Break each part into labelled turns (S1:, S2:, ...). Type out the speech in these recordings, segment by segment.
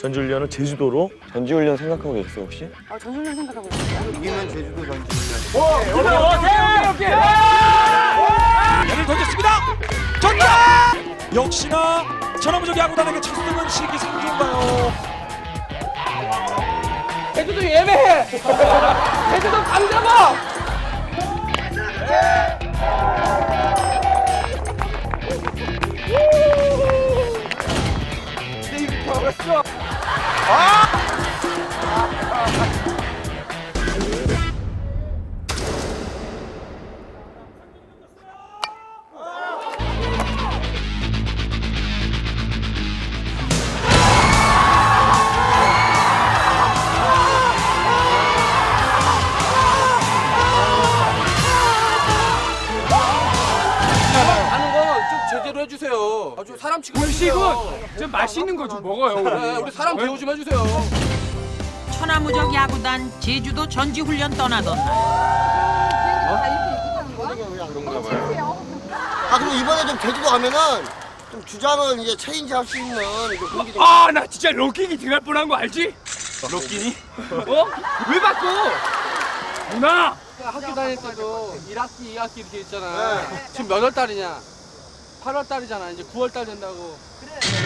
S1: 전지훈련은 제주도로
S2: 전지훈련 생각하고 있어 혹시?
S3: 아, 전술련 생각하고 있어요.
S4: 이기면 제주도 전지.
S5: 공을 던졌습니다. 정답! 역시나 전화무적 야구단에게 첫 등은 시기 상조인가요?
S6: 제주도 예매해. 제주도 감 잡아. 하
S7: 맛있는 거 좀 먹어요.
S6: 네, 우리 사람 대우 좀 해주세요.
S8: 천하무적 야구단 제주도 전지훈련 떠나던
S4: 날아 그럼 이번에 좀 제주도 가면은 좀 주장을 이제 체인지 할 수 있는 좀 그런 게 좀.
S7: 아, 나 진짜 럭키기 들어갈 뻔한 거 알지? 럭키니? 어? 왜 바꿔? 누나!
S6: 학교 다닐 때도 1학기, 2학기 이렇게 있잖아. 지금 몇 월 달이냐? 8월 달이잖아. 이제 9월 달 된다고.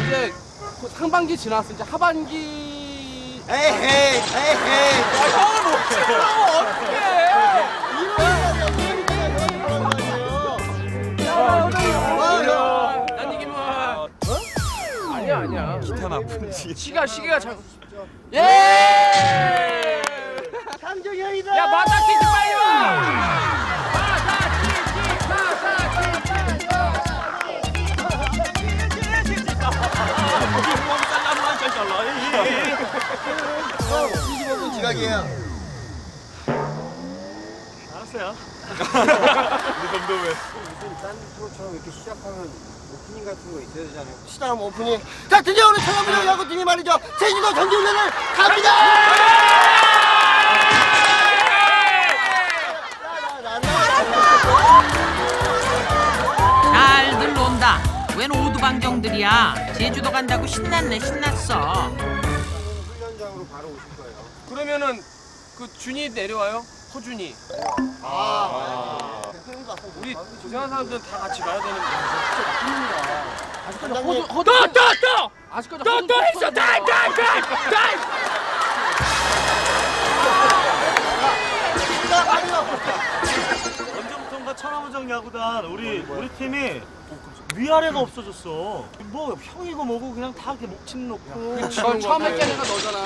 S6: 이제 그 상반기 지났어. 이제 하반기.
S4: 에헤이 에헤이.
S6: 난 얘기만. 아니야, 아니야.
S5: 기타 나쁜지.
S6: 시가 시계가 잘. 예!
S4: 감정형이다.
S6: 야, 마다키지 빨리 와!
S4: 지각이에요.
S1: 알았어요.
S4: 시다음 오프닝. 자 드디어 우리 청와대 야구팀이 말이죠. 제주도 전지훈련을 갑니다.
S8: 잘들 논다 웬 오두방정들이야 제주도 간다고 신났네 신났어
S6: 그러면은 그 준이 내려와요? 호준이. 우리 고생한 사람들은 다 같이 가야 되는 거야. 아직까지
S7: 또, 또, 또!
S6: 아직까지
S7: 또,
S6: 호준
S7: 또 했어! 타임, 타임, 타임! 타임!
S1: 언제부턴가 천하무적 야구단 우리 우리 팀이 위아래가 없어졌어. 뭐 형이고 뭐고 그냥 다 이렇게 목침 놓고.
S6: 전 처음에 깬 애가 너잖아.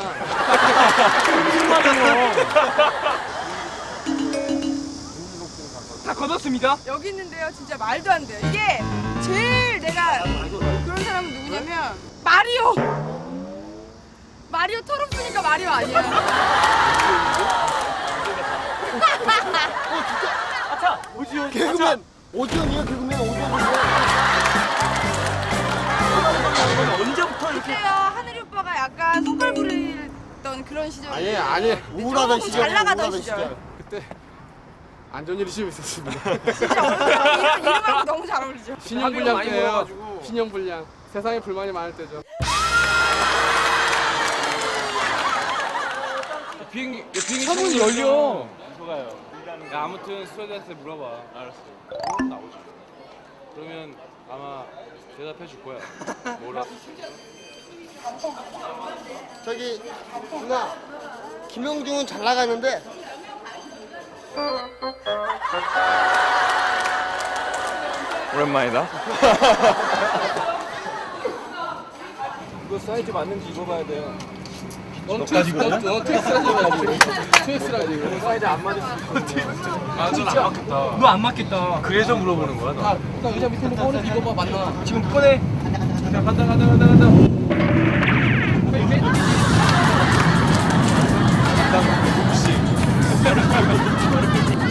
S1: 무슨 말이야?
S7: 다 걷었습니다.
S3: 여기 있는데요, 진짜 말도 안 돼요. 이게 제일 내가 그런 사람은 누구냐면 마리오. 마리오 털없으니까 마리오 아니야.
S4: 개그맨 오디언이요 개그맨 오 디언.
S1: 언제부터 이렇게
S3: 그때요, 하늘이 오빠가 약간 손갈 부리던 그런 시절.
S6: 아니 아니
S4: 우울하던 시절.
S3: 잘 나가던 시절.
S6: 그때 안 좋은 일이 좀 있었습니다.
S3: 진짜 어려워. 이름, 이름하고 너무 잘 어울리죠.
S6: 신용불량
S7: 많이
S6: 때예요.
S7: 먹어가지고.
S6: 신용불량. 세상에 불만이 많을 때죠.
S7: 비행기, 비행기 창문 열려. 야, 아무튼 스튜어디한테 물어봐. 알았어. 나오지. 그러면 아마 대답해 줄 거야. 뭐라?
S4: 저기 누나 김영중은 잘 나가는데
S2: 오랜만이다.
S7: 이거 사이즈 맞는지 입어봐야 돼요.
S6: 넌 트위스, 넌, 넌 트위스라지 가지고. 트위스라지. 고 사이즈 안 맞을 수 있어.
S7: 아, 안 맞겠다. 너 안 맞겠다. 그래서 물어보는 거야, 너.
S6: 아, 일단 의자 밑에 놓고 오늘 입어봐 맞나?
S7: 지금 꺼내. 자, 간다, 간다, 간다, 간다.
S6: 여기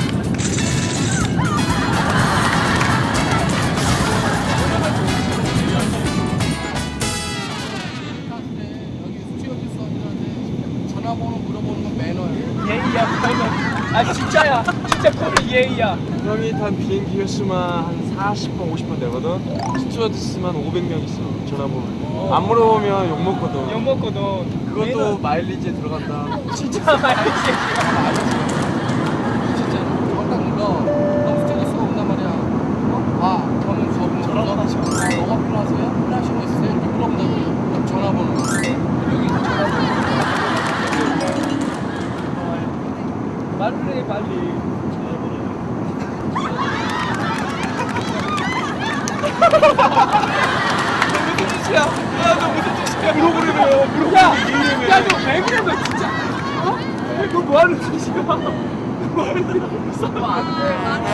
S6: 전화번호 물어보는 건 매너예요.
S7: 예의야, 그러면. 아, 진짜 예의야. 진짜 콜 예의야.
S2: 형이 탄 비행기 횟수만 한 40번, 50번 되거든. 스튜어디스만 500명 있어. 전화번호. 안 물어보면 욕 먹거든.
S7: 욕 먹거든.
S2: 그것도 마일리지에 들어간다.
S7: 진짜 말이지.
S6: 진짜 스트레스가 온단 말이야. 어? 아, 저는 저분 너가 필요하세요? 필요하신 거 있으세요? 이렇게 물어본다고. 전화번호. 여기 전화번호.
S7: 말을 해 빨리. 무슨 짓이야? 야, 너 무슨 짓이야? 물어보려며, 물어보려며. 야, 야, 너왜 그래, 너 진짜? 어? 너뭐 하는 짓이야? 뭐 하는 짓이야?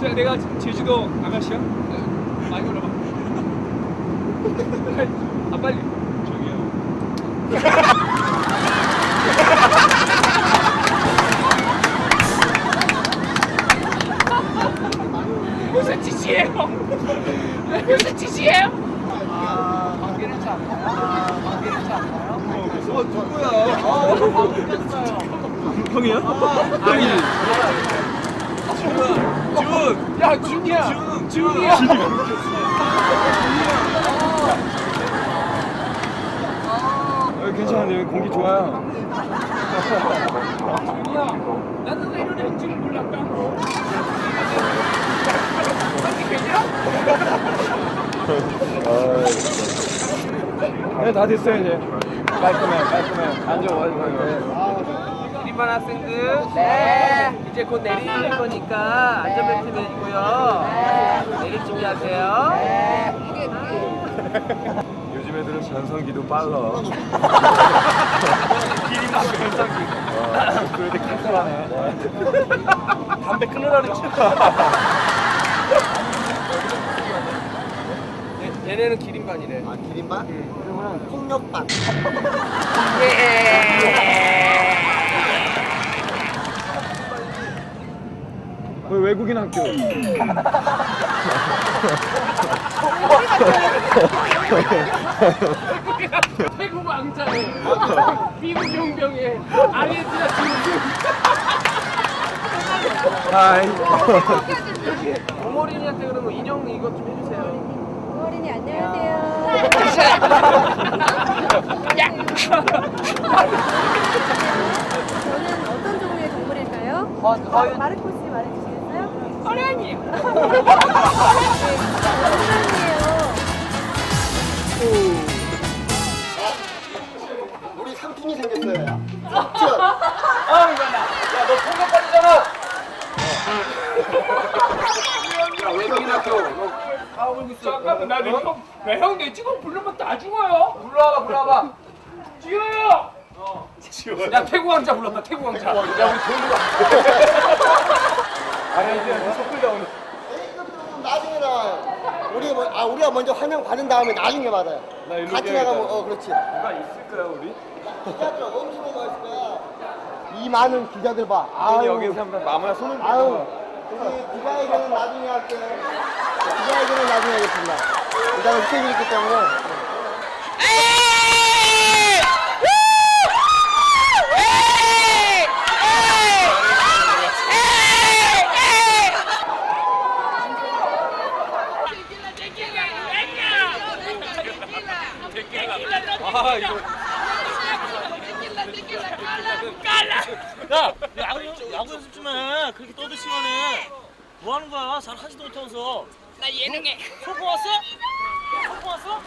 S7: 자, 내가 지금 제주도 아가씨야? 많이 올라봐. 아, 빨리. 저기요. 무슨 짓이에요? 무슨 짓이에요?
S6: 관계를 잡아요. 관계를 잡아요.
S1: 형이야?
S7: 야, 준이야. 준, 준이야.
S2: 괜찮은데 여기 공기 좋아요.
S7: 나는 왜 몰랐다. 계냐?
S2: 네, 다 됐어요 이제. 깔끔해, 깔끔해. 앉아, 앉아.
S7: 기린만 학생들. 네. 이제 곧 내릴 거니까 안전벨트 매시고요. 내릴 준비하세요.
S2: 요즘 애들은 전성기도 빨라.
S1: 기린만 변상기.
S2: 어, 그런데 칼칼하네.
S1: 담배 끊으라 그랬지.
S7: 얘네는 기린반이래.
S4: 아 기린반? 그러면 폭력반
S2: 왜 외국인 학교?
S7: 태국 왕자에 미국 용병에 아르헨티나 진주.
S2: 하이.
S7: 어머니한테 그러면 인형 이것 좀 해주세요.
S3: 어린이 안녕하세요. 저는 어떤 종류의 동물일까요? 어, 마르코스 말해주시겠어요? 호랑이에요.
S4: 우리 삼촌이 생겼어요
S7: 아 이거 나. 야너. 야 외국인 학교. 너 하고 있어. 잠깐만 나내 형. 내형내 지금 부르면 다 죽어요. 불러와봐 불러와봐. 지효요. 어. 야 태국 왕자 불렀다 태국 왕자. 야 우리 돈
S4: A급들은 나중에 나와요. 우리 뭐, 아 우리가 먼저 환영 받은 다음에 나중에 받아요. 같이 나가면 어 그렇지.
S2: 누가 있을까요 우리?
S4: 기자들 엄청 많을 거야. 이 많은 기자들 봐.
S2: 아니 여기 사람들 마무야 손을
S4: 아유. 우리 기자 회견은 나중에 할게요. 기자 회견은 나중에 하겠습니다. 일단은 스케줄이 있기 때문에
S7: 아 이거.
S1: 야, 야구, 야구 연습 좀 해. 그렇게 떠들 시간에. 뭐 하는 거야? 잘 하지도 못하면서. 나 예능에. 소풍 왔어? 소풍 왔어?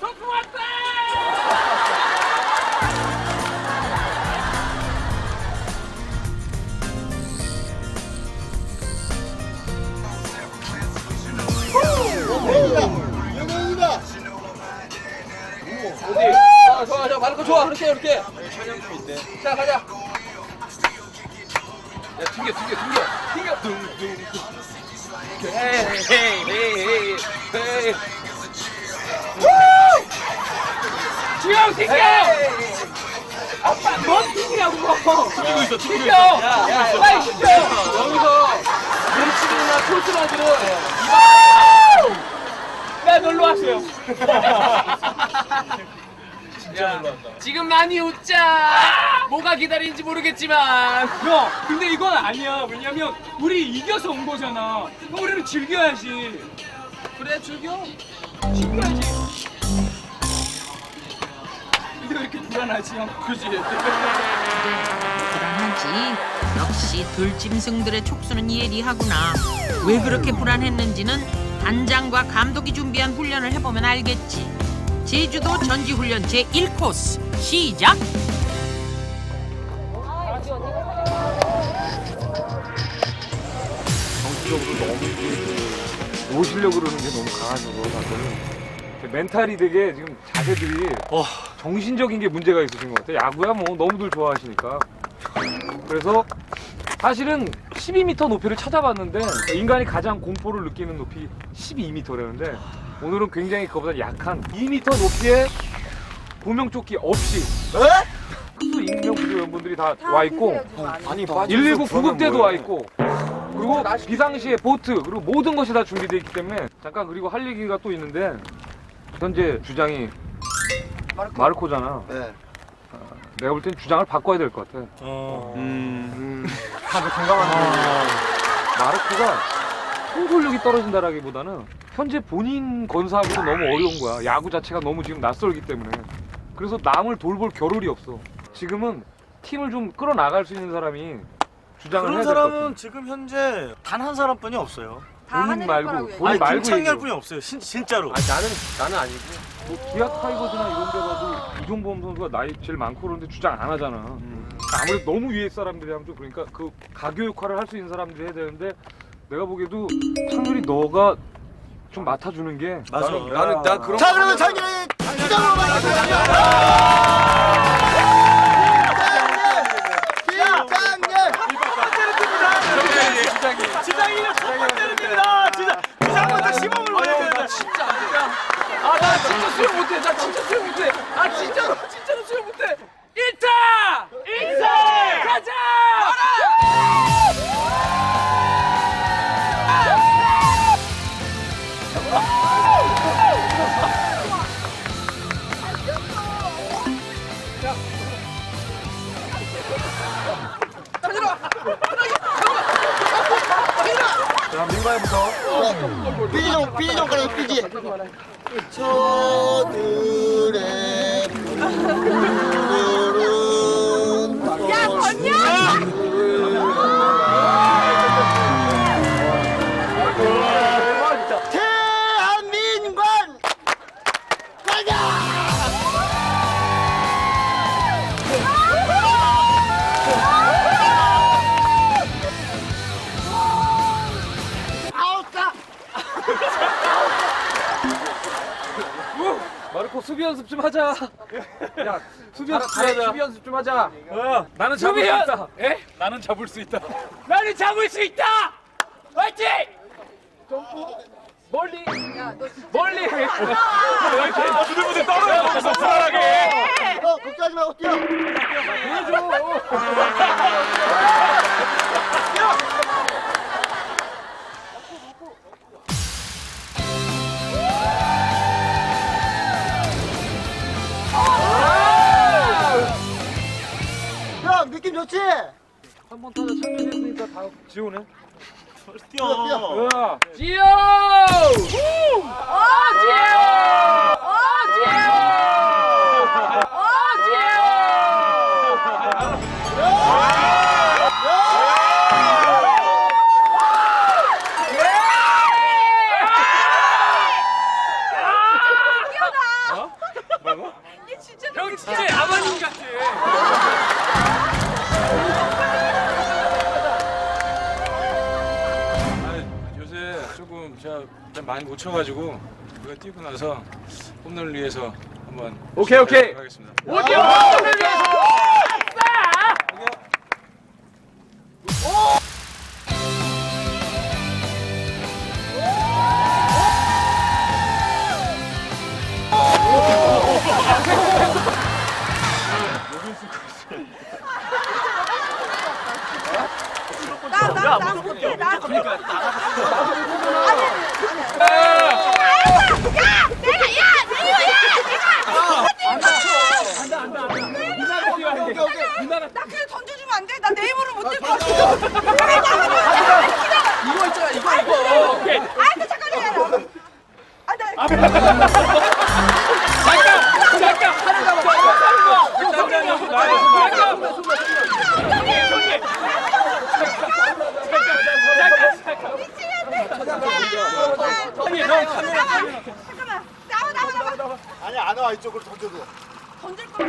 S1: 소풍 왔다!
S6: 아, 좋아, 좋아. 마르코 좋아. 그렇게, 그렇게.
S2: 촬영 좀 있대.
S6: 자, 가자. 야, 튕겨, 튕겨, 튕겨. 튕겨. 둥둥. 헤이, 헤이, 헤이, 헤이, 헤이.
S7: 지효 튕겨. 아빠 뭔 튕기라고? 튕기고 있어 튕기고 있어.
S6: 야, 야, 빨리 시켜. 여기서 콜스라들은
S7: 야야 놀러 왔어요. 야, 지금 많이 웃자. 뭐가 기다리는지 모르겠지만. 형, 근데 이건 아니야. 왜냐면 우리 이겨서 온 거잖아. 그럼 우리는 즐겨야지. 그래, 즐겨. 즐겨야지. 근데 왜 이렇게 불안하지, 형? 그지?
S8: 불안하지. 역시 들짐승들의 촉수는 예리하구나. 왜 그렇게 불안했는지는 단장과 감독이 준비한 훈련을 해보면 알겠지. 제주도 전지훈련 제1코스 시작!
S2: 정신적으로 너무 그 노시려고 그러는 게 너무 가가지고 다들 멘탈이 되게 지금 자세들이 정신적인 게 문제가 있으신 것 같아요. 야구야 뭐 너무들 좋아하시니까. 그래서 사실은 12m 높이를 찾아봤는데 인간이 가장 공포를 느끼는 높이 12m라는데 오늘은 굉장히 그거보다 약한 2m 높이의 구명조끼 없이 특수 익명 구조 연분들이 다 와 있고
S4: 아니
S2: 119 구급대도 와 있고 그리고 비상시에 보트 그리고 모든 것이 다 준비되어 있기 때문에 잠깐 그리고 할 얘기가 또 있는데 현재 주장이 마르코. 잖아
S4: 네.
S2: 내가 볼 땐 주장을 바꿔야 될 것 같아.
S4: 음. 다들 건강한
S2: 마르코가 통솔력이 떨어진다라기보다는 현재 본인 건사하기도 너무 어려운 거야. 야구 자체가 너무 지금 낯설기 때문에. 그래서 남을 돌볼 겨를이 없어. 지금은 팀을 좀 끌어나갈 수 있는 사람이 주장을
S1: 그런
S2: 해야 될것 같아.
S1: 사람은 지금 현재 단 한 사람뿐이 없어요.
S3: 다
S2: 본인 말고,
S3: 거라고
S2: 본인
S3: 얘기해.
S1: 아니
S2: 말고
S1: 김창렬
S2: 얘기해요.
S1: 뿐이 없어요. 신, 진짜로.
S6: 아니 나는 나는 아니고.
S2: 뭐 기아 타이거즈나 이런 데 가도 이종범 선수가 나이 제일 많고 그런데 주장 안 하잖아. 아무래도 너무 위에 사람들이 하면 좀 그러니까 그 가교 역할을 할 수 있는 사람들이 해야 되는데 내가 보기에도 창렬이 너가 좀 맡아주는 게
S1: 맞아.
S5: 나는 나 그런
S4: 자 그러면 장렬이 주장으로 가겠습니다.
S1: 지장이는 첫. 진짜 부상부터 시범을 보여야 됩니다.
S7: 진짜 안 돼. 아, 나 진짜 수영 못해. 나 진짜 수영 못해. 아, 진짜로, 진짜로 수영 못해. 1타! 1타! 가자!
S2: 자 민가에부터
S4: 삐지 좀 삐지 좀 가라 삐지. 저들의
S3: 야 번냐?
S2: 수비 연습 좀 하자. 야 수비 연습 좀 하자.
S6: 수비 연습 좀 하자.
S2: 어, 나는 잡을 수 있다.
S7: 에?
S2: 나는 잡을 수 있다.
S7: 나는 잡을 수 있다! 화이팅! 멀리,
S3: 야너
S7: 멀리!
S2: 부들부들 떨어요. 거기서 불안하게.
S4: 어, 걱정하지 말고 뛰어! 형 느낌 좋지?
S2: 한 번 타자 창렬했으니까 다 지우네.
S1: 뛰어.
S2: 야.
S7: 지효! 어, 지효! 어, 지효!
S2: 오케이, 오케이.
S5: 하겠습니다.
S7: 오디오 방송을 위해서!
S3: 나나나 못해 나. 아니 아니. 나 그냥 던져주면 안 돼? 나 내 힘으로 못 들고 왔어.
S6: 이거 있잖아 이거 이거.
S3: 아, 또 잠깐 기다려. 아, 나 잠깐만. 나와, 나와, 나와.
S4: 아니 안 와. 이쪽으로 던져도.
S3: 던질 거야.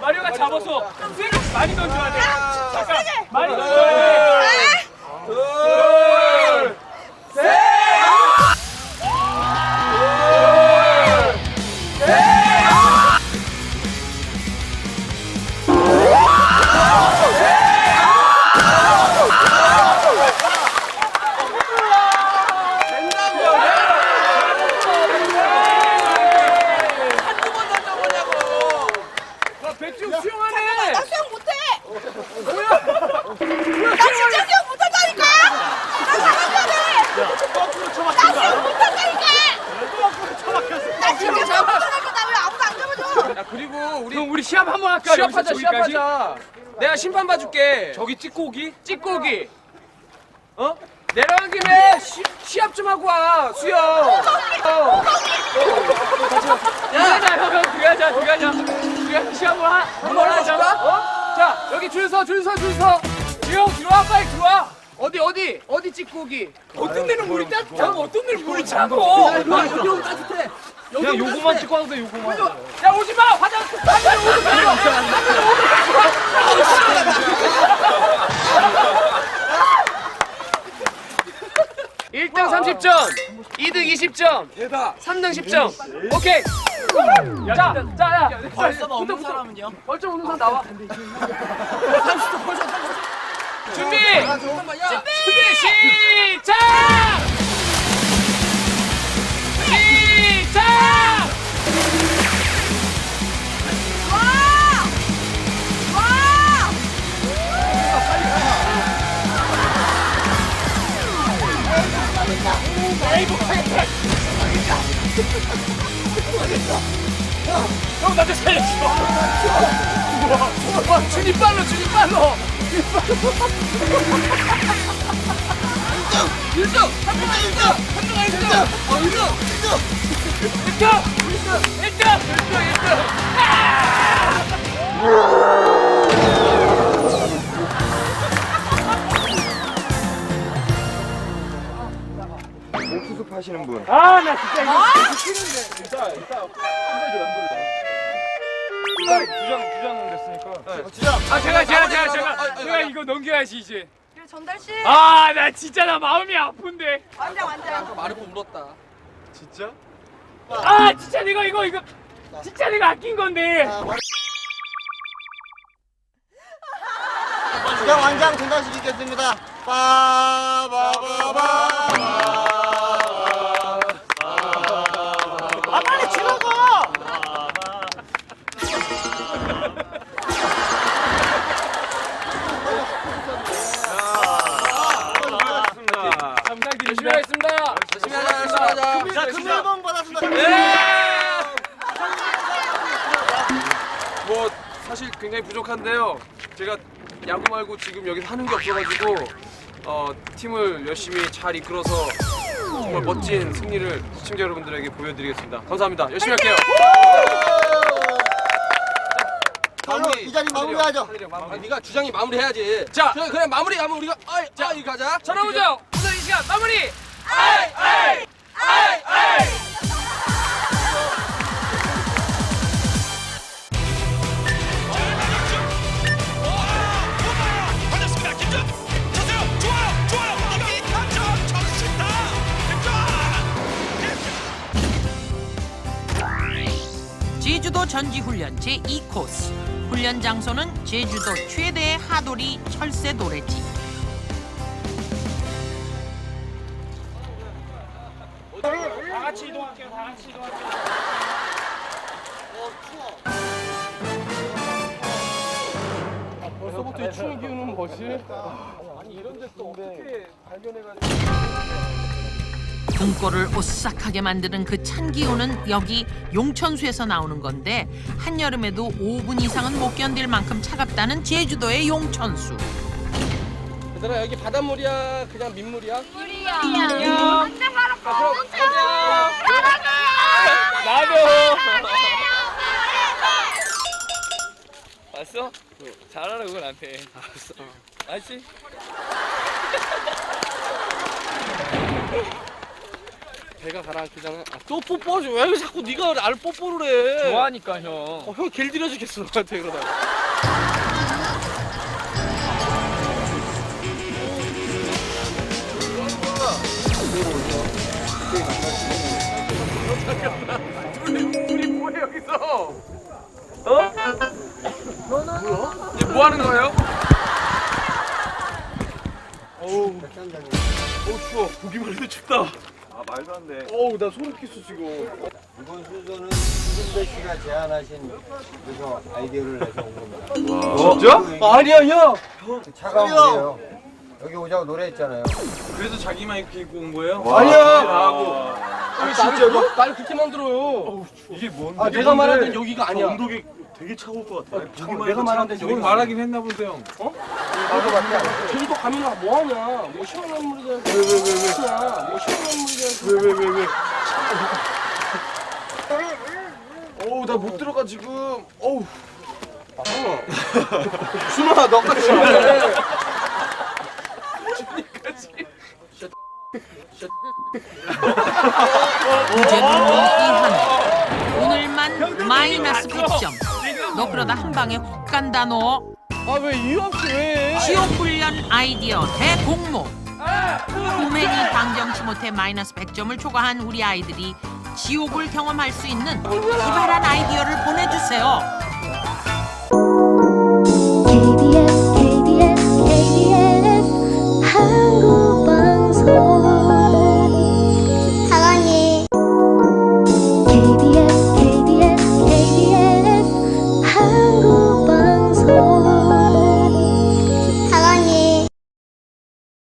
S7: 마리오가 잡았어. 세게 많이 던져야 돼. 잠깐.
S3: 세게.
S7: 많이 던져야 돼. 시합 한번 할까?
S6: 시합하자
S7: 여기서 저기까지?
S6: 시합하자.
S7: 내가 심판 봐줄게.
S6: 저기 찌꼬기?
S7: 찌꼬기. 어? 내려간 김에 시, 시합 좀 하고 와. 수영. 어. 야, 자, 형, 형, 들어가자, 들어가자. 들어가자, 시합을 하, 한번 하자. 어? 자, 여기 줄 서, 줄 서, 줄 서. 형, 들어와, 빨리 들어와. 어디, 어디, 어디 찌꼬기? 어떤 데는 물이 따뜻하고, 어떤 데는 물이 차고.
S6: 여기 따뜻해.
S2: 그냥 요거만 찍고 와도 돼 요거만
S7: 야, 오지 마! 화장, 화장 오지 마! 일등 30점, 2등 20점,
S6: 대박.
S7: 3등 10점. 오케이. 자, 자, 야. 벌써 없는 사람은요? 벌써 없는 사람 나와. 준비. 준비. 시작. 형, 나좀 살려줘. 와, 준이 빨로, 준이 빨로. 1등! 1등! 한 명만 1등! 한 명만 1등! 어, 1등! 1등! 1등! 1등! 1등! 1등!
S2: 파시는 분
S7: 아, 나 진짜 이거.
S2: 주장 주장 됐으니까
S7: 아, 제가, 제가, 제가, 제가, 제가 이거 넘겨야지, 이제.
S3: 그래, 전달 씨.
S7: 아, 나 진짜 나 마음이 아픈데.
S3: 완장, 완장.
S6: 마르고 울었다.
S7: 아, 진짜 내가 이거, 이거. 진짜 내가 아낀 건데.
S4: 주장 완장 전달시키겠습니다. 빠바바바.
S1: 아 빨리 지나가.
S7: 열심히 하겠습니다.
S6: 열심히 하자 열심히 하자.
S4: 자, 금일봉 받았습니다.
S6: 뭐 사실 굉장히 부족한데요. 제가 야구 말고 지금 여기서 하는 게 없어가지고 어, 팀을 열심히 잘 이끌어서 정말 멋진 승리를 시청자 여러분들에게 보여드리겠습니다. 감사합니다. 열심히 할게요.
S4: 바로 이 자리 마무리하죠.
S6: 마무리. 네가 주장이 마무리해야지. 자, 그래 그래 마무리하면 우리가 아이 아이 가자.
S7: 전화보죠. 우선 이 시간 마무리.
S8: 제주도 전지훈련 제2코스 훈련 장소는 제주도 최대의 하돌이 철새 노래지
S7: 다 같이 이동할게요. 다 같이 이동할게요.
S6: 벌써부터 이 춤을 기우는 뭐지? 아니 이런 데 또 어떻게 발견해가지고
S8: 등골을 오싹하게 만드는 그 찬 기운은 여기 용천수에서 나오는 건데 한여름에도 5분 이상은 못 견딜 만큼 차갑다는 제주도의 용천수.
S6: 얘들아 여기 바닷물이야 그냥 민물이야?
S7: 봤어? 잘하라 그건 나한테. 알았어. 알지?
S6: 배가 가라앉기잖아. 아, 또 뽀뽀하지. 왜 자꾸 네가 나를 뽀뽀를 해?
S7: 좋아하니까 형.
S6: 어, 형 길들여 주겠어 너한테 그러다가 둘이 뭐해 여기서 어? 이제 뭐 하는 거예요? 어우. 어우 추워. 보기만 해도 춥다.
S5: 아 말도 안 돼.
S6: 어우 나 소름 끼쳤어 지금
S4: 이번 순서는 수근배 씨가 제안하신 그래서 아이디어를 내서 온 겁니다.
S6: 진짜? 아니야
S4: 야그 차가운 물이에요. 여기 오자고 노래했잖아요.
S5: 그래서 자기 마이크 입고 온 거예요?
S6: 아니야
S5: 나하고
S6: 아, 진짜로? 나를 그렇게 만들어요
S5: 이게 뭔데?
S6: 아 내가 말한 데는 여기가 아니야
S5: 온도계 되게 차가울 것 같아.
S6: 잠깐만, 내가 말한
S5: 뭘
S6: 여기가
S5: 말하긴 했나 본데 형.
S6: 제주도 가면 뭐하냐? 뭐 시원한 물이잖아 왜왜왜 왜? 뭐 시원한 물이잖아
S5: 왜왜 왜 왜?
S6: 어우 나 못 들어가 지금. 어우. 아 준아 너까지 해.
S8: 이제는 이한 오늘만 마이너스 100점. 너 그러다 한 방에 훅 간다 너.
S6: 아 왜 이유 없이 왜
S8: 지옥 훈련 아이디어 대공모. 후맨이 방정치 못해 마이너스 100점을 초과한 우리 아이들이 지옥을 경험할 수 있는 기발한 아이디어를 보내주세요.